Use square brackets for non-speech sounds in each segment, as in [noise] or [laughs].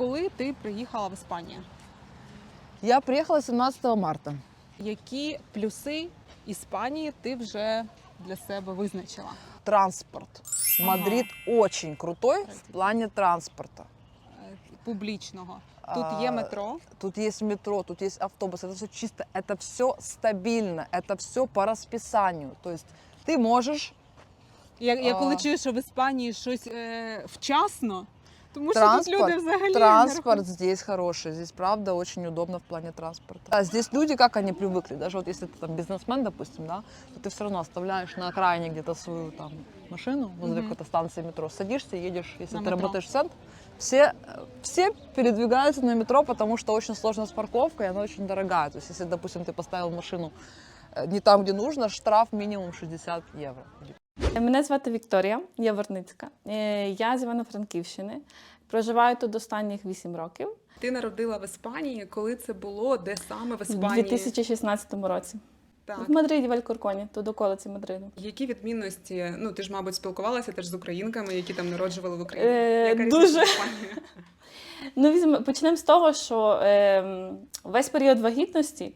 Коли ти приїхала в Іспанію? Я приехала 17 марта. Які плюси Іспанії ти вже для себе визначила? Транспорт. Мадрид очень крутой в плане транспорта. Е, Публічного. Тут А, є метро. Тут есть метро, тут есть автобус. Это все чисто, это все стабильно, это все по расписанию. То есть ты можешь Я, я коли а. чую, що в Іспанії щось е, вчасно, Тому що тут Транспорт, люди взагалі Транспорт здесь хороший, здесь правда очень удобно в плане транспорта. А здесь люди, как они привыкли, даже вот если ты там бизнесмен, допустим, да, то ты все равно оставляешь на окраине где-то свою там машину возле Мгм. какой-то станции метро, садишься, едешь, если На ты метро. работаешь в центр, все, все передвигаются на метро, потому что очень сложно с парковкой, она очень дорогая. То есть если, допустим, ты поставил машину э, не там, где нужно, штраф минимум 60 евро. Мене звати Вікторія Яворницька. Е, Я з Івано-Франківщини. Проживаю тут останніх 8 років. Ти народила в Іспанії, коли це було, де саме в Іспанії? У 2016 році. Так. В Мадриді, в Алькорконі, тут околиці Мадриду. Які відмінності? Ну ти ж, мабуть, спілкувалася теж з українками, які там народжували в Україні. Е, Яка дуже. [laughs] Ну, візьме- почнемо з того, що е, весь період вагітності,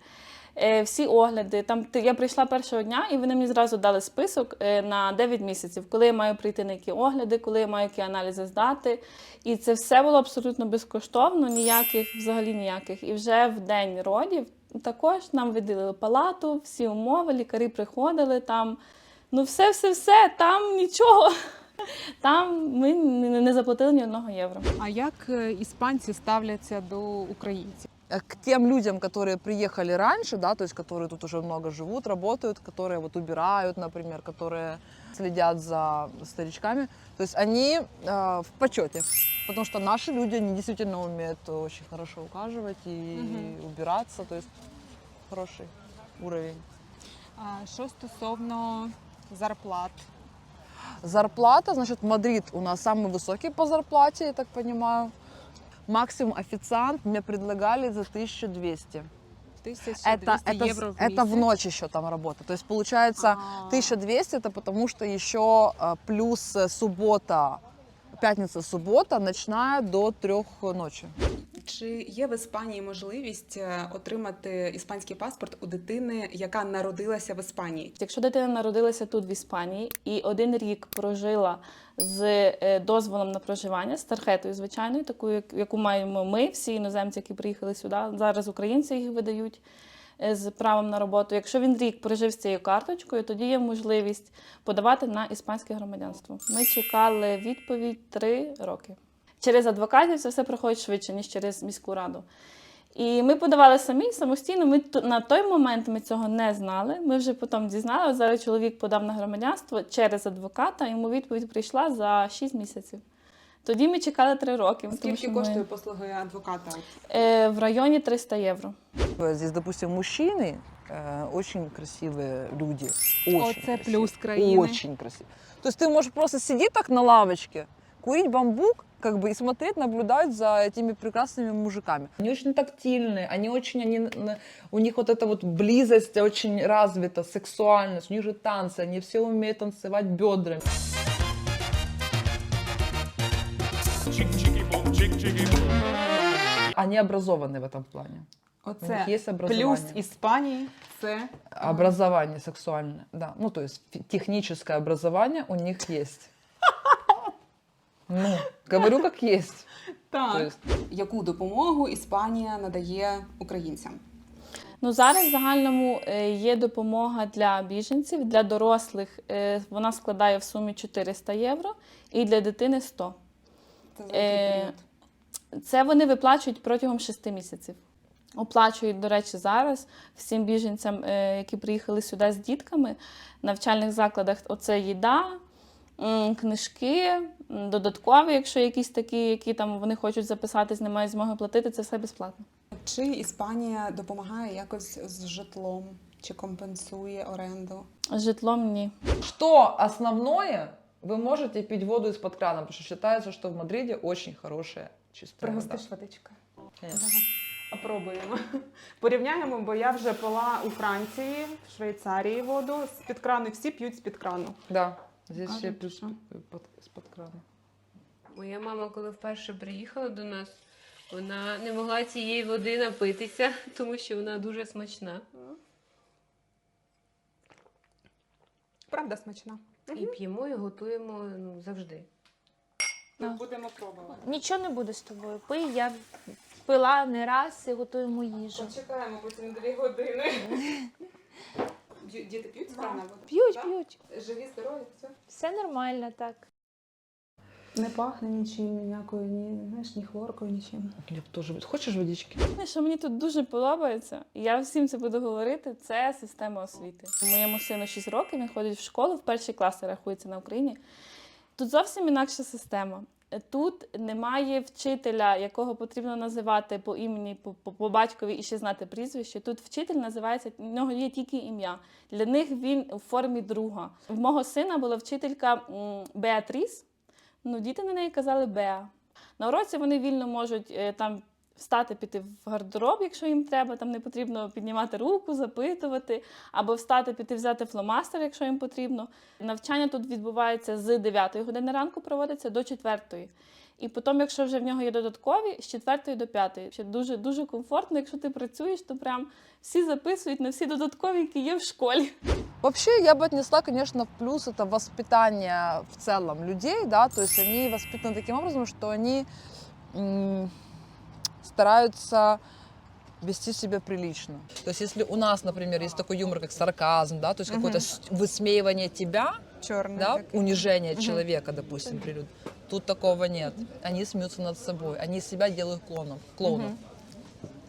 всі огляди, там я прийшла першого дня, і вони мені зразу дали список е, на 9 місяців, коли я маю прийти на які огляди, коли я маю які аналізи здати. І це все було абсолютно безкоштовно, ніяких, взагалі ніяких. І вже в день родів також нам виділили палату, всі умови, лікарі приходили там. Ну, все, все, все, там нічого. [laughs] Там ми не не заплатили ні одного євро. А як е, іспанці ставляться до українців? Э, к тем людям, которые приехали раньше, да, то есть которые тут уже много живут, работают, которые вот убирают, например, которые следят за старичками, то есть они э, в почете, потому что наши люди, они действительно умеют очень хорошо ухаживать и Мгм. убираться, то есть хороший уровень. А що стосовно зарплат? Зарплата, значит, Мадрид у нас самый высокий по зарплате, я так понимаю. Максимум официант мне предлагали за 1200. 1200 Это, это, євро в это в місяць? ночь еще там работа. То есть получается А. 1200 это потому что еще э, плюс э, суббота, пятница, суббота, ночная до трех ночи. Чи є в Іспанії можливість е, отримати іспанський паспорт у дитини, яка народилася в Іспанії? Якщо дитина народилася тут в Іспанії і один рік прожила з е, дозволом на проживання, з тархетою звичайною, такою, як- яку маємо ми, всі іноземці, які приїхали сюди. Зараз українці їх видають е, з правом на роботу. Якщо він рік прожив з цією карточкою, тоді є можливість подавати на іспанське громадянство. Ми чекали відповідь три роки Через адвокатів це все проходить швидше, ніж через міську раду. І ми подавали самі самостійно. Ми ту- на той момент ми цього не знали. Ми вже потім дізналися. Зараз чоловік подав на громадянство через адвоката. Йому відповідь прийшла за 6 місяців. Тоді ми чекали 3 роки. тому Скільки що ми- коштує послуги адвоката? Е, в районі 300 євро. Э, Здесь, допустим, мужчины э, очень красивые люди. Очень Оце красивые. плюс країни. Очень красиво. То есть ты можешь просто сидеть так на лавочке, курить бамбук, как бы и смотреть, наблюдать за этими прекрасными мужиками. Они очень тактильные, они очень, они, н- у них вот эта вот близость очень развита, сексуальность, у них же танцы, они все умеют танцевать бедрами. Они образованы в этом плане. У них Оце есть образование. плюс Іспанії це Образование сексуальное, да. Ну, то есть фи- техническое образование у них есть. Ну, говорю, как есть. Так. Яку допомогу Іспанія надає українцям? Ну зараз в загальному е, є допомога для біженців, для дорослих е, вона складає в сумі 400 євро, і для дитини 100. Це за Е, який період? Це вони виплачують протягом 6 місяців. Оплачують, до речі, зараз всім біженцям, які приїхали сюди з дітками, в навчальних закладах оце їда, книжки, додаткові, якщо якісь такі, які там вони хочуть записатись, не мають змоги платити, це все безплатно. Чи Іспанія допомагає якось з житлом? Чи компенсує оренду? З житлом ні. Что основное, вы можете пить воду из-под крана, потому что считается, что в Мадриде очень хорошая чистая вода. Пригостиш водичка. Конечно. Пробуємо. Порівняємо, бо я вже пила у Франції, в Швейцарії воду з-під крану, всі п'ють з-під крану. Да, здесь тут пьют что? крана. Моя мама, коли вперше приїхала до нас, Вона не могла цієї води напитися, [laughs] тому що вона дуже смачна. Правда смачна. І п'ємо, і готуємо ну, завжди. Ми будемо пробувати. Нічого не буде з тобою. Пий, я пила не раз і готуємо їжу. Почекаємо потім дві години. [laughs] Діти п'ють з крана? П'ють, Так? п'ють. Живі, здорові, все. Все нормально, так. Не пахне нічим, ніякою, ні, знаєш, ні хлоркою, нічим. Я б тоже... Хочешь водички? Знаєш, Що мені тут дуже подобається, і я всім це буду говорити, це система освіти. Моєму сину 6 років, він ходить в школу, в перший клас рахується на Україні. Тут зовсім інакша система. Тут немає вчителя, якого потрібно називати по імені, по, по, батькові і ще знати прізвище. Тут вчитель називається, в нього є тільки ім'я. Для них він у формі друга. В мого сина була вчителька Беатріс. Ну, діти на неї казали Беа. На уроці вони вільно можуть е, там встати, піти в гардероб, якщо їм треба, там не потрібно піднімати руку, запитувати, або встати, піти взяти фломастер, якщо їм потрібно. Навчання тут відбувається з 9 години ранку, проводиться до 4. І потім, якщо вже в нього є додаткові, з 4 до 5. Ще дуже дуже комфортно. Якщо ти працюєш, то прям всі записують на всі додаткові, які є в школі. Вообще, я бы отнесла, конечно, в плюс это воспитание в целом людей, да, то есть они воспитаны таким образом, что они м, стараются вести себя прилично. То есть если у нас, например, есть такой юмор, как сарказм, да, то есть какое-то с- высмеивание тебя, Чорний. да, такий. унижение Мгм. человека, допустим, прилюд. Тут такого нет. Они смеются над собой, они себя делают клоном, клоуном.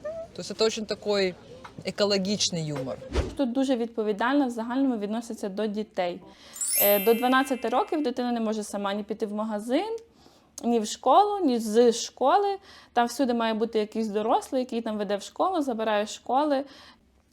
То есть это очень такой экологичный юмор. Тут дуже відповідально в загальному відносяться до дітей. Е, До 12 років дитина не може сама ні піти в магазин, ні в школу, ні з школи. Там всюди має бути якийсь дорослий, який там веде в школу, забирає школи.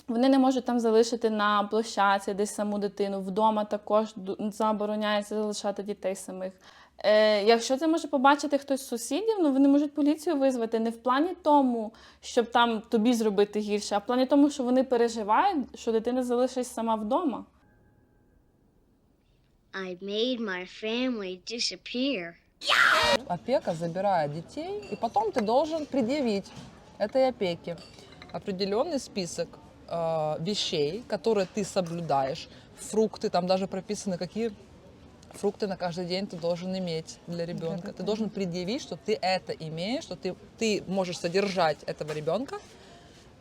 Вони не можуть там залишити на площадці десь саму дитину. Вдома також забороняється залишати дітей самих. Е, якщо це може побачити хтось з сусідів, ну вони можуть поліцію визвати не в плані тому, щоб там тобі зробити гірше, а в плані тому, що вони переживають, що дитина залишиться сама вдома. I made my family disappear. Опека забирает детей, и потом ты должен предъявить этой опеке определенный список э, вещей, которые ты соблюдаешь, фрукты, там даже прописаны, какие фрукты на каждый день ты должен иметь для ребенка. Ты должен предъявить, что ты это имеешь, что ты, ты можешь содержать этого ребенка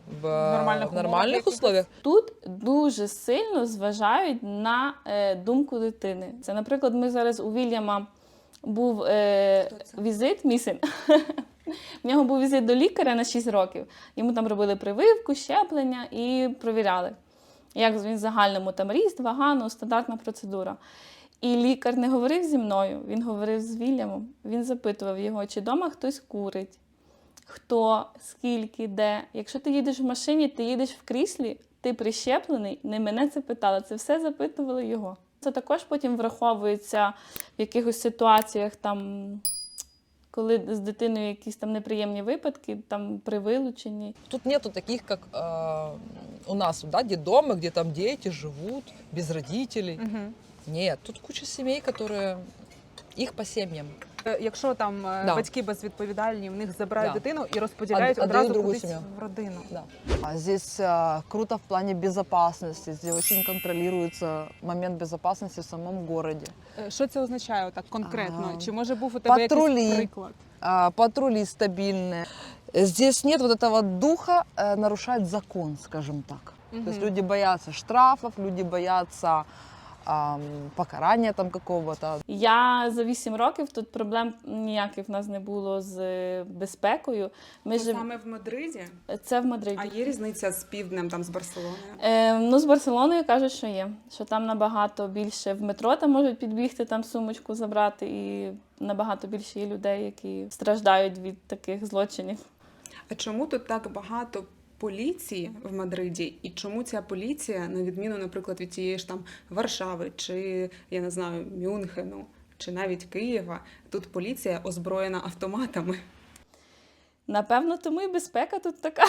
в, нормальных в нормальных умовах условиях. Тут дуже сильно зважають на е, думку дитини. Це, наприклад, ми зараз у Вільяма був е, візит, мій син. В нього був візит до лікаря на 6 років. Йому там робили прививку, щеплення і провіряли, як він в загальному там ріст, вага, ну, стандартна процедура. І лікар не говорив зі мною, він говорив з Вільямом. Він запитував його, чи вдома хтось курить, хто, скільки, де. Якщо ти їдеш в машині, ти їдеш в кріслі, ти прищеплений, не мене це питали, це все запитували його. Це також потім враховується в якихось ситуаціях, там, коли з дитиною якісь там неприємні випадки, там при вилученні. Тут нету таких, как э, у нас, да, детдомы, где там дети живут без родителей. Мгм. Нет, тут куча семей, которые их по семьям. Е, Якщо там е, Да. батьки безвідповідальні, в них забирають Да. дитину і розподіляють Отдають одразу другу кудись сім'ю. в родину. А здесь а, круто в плане безопасности. Здесь очень контролируется момент безопасности в самом городе. Е, Що це означає так конкретно? А, Чи може був у тебе патрулі. якийсь приклад? А, патрули стабильные. Здесь нет вот этого духа э, нарушать закон, скажем так. То есть Мгм. люди боятся штрафов, люди боятся ам, покарания там какого-то. Я за 8 років тут проблем ніяких в нас не було з безпекою. Ми жив... Саме в Мадриді? Це в Мадриді. А є різниця з півднем, там з Барселоною? Е, ну, з Барселоною кажуть, що є. Що там набагато більше в метро там можуть підбігти, там сумочку забрати, і набагато більше є людей, які страждають від таких злочинів. А чому тут так багато поліції в Мадриді? І чому ця поліція, на відміну, наприклад, від тієї ж там Варшави, чи я не знаю, Мюнхену, чи навіть Києва, тут поліція озброєна автоматами? Напевно, тому і безпека тут така.